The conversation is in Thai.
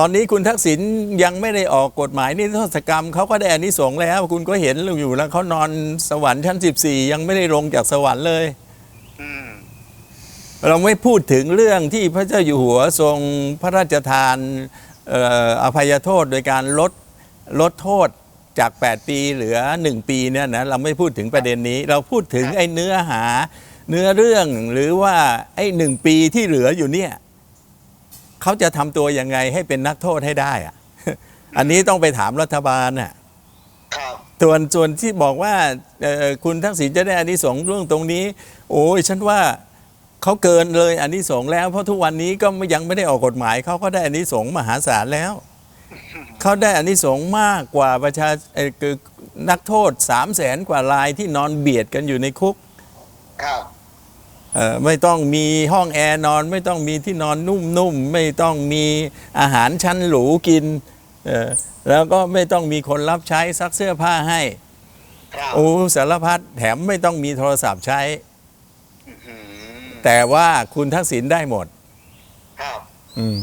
ตอนนี้คุณทักษิณยังไม่ได้ออกกฎหมายนิรโทษกรรมเขาก็ได้อานิสงส์แล้ว คุณก็เห็นอยู่แล้วเขานอนสวรรค์ชั้น 14 ยังไม่ได้ลงจากสวรรค์เลยอืมเราไม่พูดถึงเรื่องที่พระเจ้าอยู่หัวทรงพระราชทานเอ่ออภัยโทษโดยการลดลดโทษจาก 8 ปีเหลือ 1 ปีเนี่ยนะเราไม่พูดถึงประเด็นนี้ เราพูดถึงไอ้เนื้อหาเนื้อเรื่องหรือว่าไอ้หนึ่งปีที่เหลืออยู่เนี่ย เขาจะทำตัวยังไงให้เป็นนักโทษให้ได้อะอันนี้ต้องไปถามรัฐบาลน่ะครับ ส่วนส่วนที่บอกว่าเอ่อคุณทักษิณจะได้อานิสงส์เรื่องตรงนี้ โอ้ยฉันว่าเขาเกินเลยอานิสงส์แล้ว เพราะทุกวันนี้ก็ยังไม่ได้ออกกฎหมายเขาก็ได้อานิสงส์มหาศาลแล้ว เขาได้อานิสงส์มากกว่าประชาเอ่อคือนักโทษสามแสนกว่ารายที่นอนเบียดกันอยู่ในคุก ครับเอ่อ ไม่ต้องมีห้องแอร์นอน ไม่ต้องมีที่นอนนุ่มๆไม่ต้องมีอาหารชั้นหรูกินเอ่อแล้วก็ไม่ต้องมีคนรับใช้ซักเสื้อผ้าให้ครับโอ้สารพัดแถมไม่ต้องมีโทรศัพท์ใช้อืมแต่ว่าคุณทักษิณได้หมด ครับ อืม